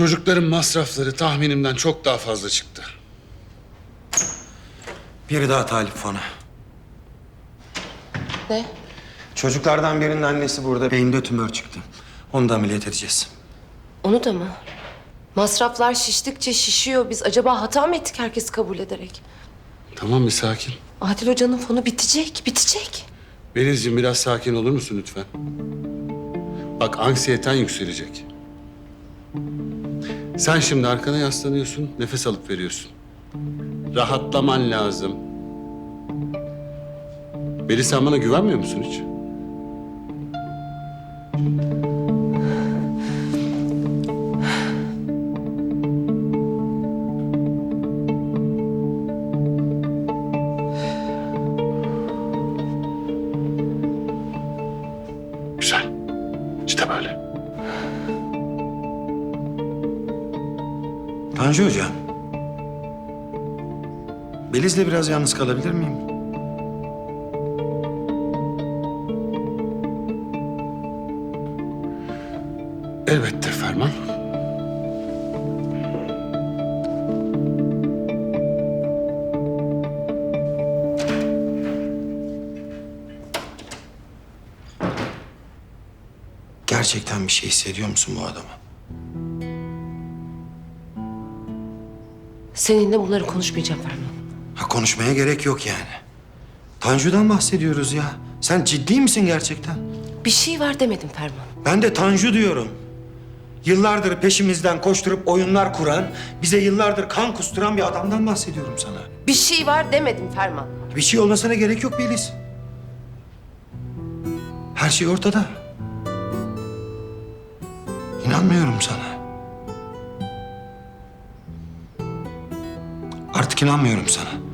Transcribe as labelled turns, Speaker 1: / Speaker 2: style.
Speaker 1: Çocukların masrafları tahminimden çok daha fazla çıktı.
Speaker 2: Biri daha talip fona.
Speaker 3: Ne?
Speaker 2: Çocuklardan birinin annesi burada. Beyinde tümör çıktı. Onu da ameliyat edeceğiz.
Speaker 3: Onu da mı? Masraflar şiştikçe şişiyor. Biz acaba hata mı ettik herkes kabul ederek?
Speaker 1: Tamam bir sakin.
Speaker 3: Adil Hoca'nın fonu bitecek, bitecek.
Speaker 1: Denizciğim biraz sakin olur musun lütfen? Bak anksiyeten yükselecek. Sen şimdi arkana yaslanıyorsun, nefes alıp veriyorsun. Rahatlaman lazım. Beli sen bana güvenmiyor musun hiç? Güzel. İşte böyle.
Speaker 2: Tanju Hocam. Beliz'le biraz yalnız kalabilir miyim?
Speaker 1: Elbette Ferman.
Speaker 2: Gerçekten bir şey hissediyor musun bu adama?
Speaker 3: Seninle bunları konuşmayacağım Ferman.
Speaker 2: Ha konuşmaya gerek yok yani. Tanju'dan bahsediyoruz ya. Sen ciddi misin gerçekten?
Speaker 3: Bir şey var demedim Ferman.
Speaker 2: Ben de Tanju diyorum. Yıllardır peşimizden koşturup oyunlar kuran, bize yıllardır kan kusturan bir adamdan bahsediyorum sana.
Speaker 3: Bir şey var demedim Ferman.
Speaker 2: Bir şey olmasına gerek yok Beliz. Her şey ortada. İnanmıyorum sana. İnanmıyorum sana.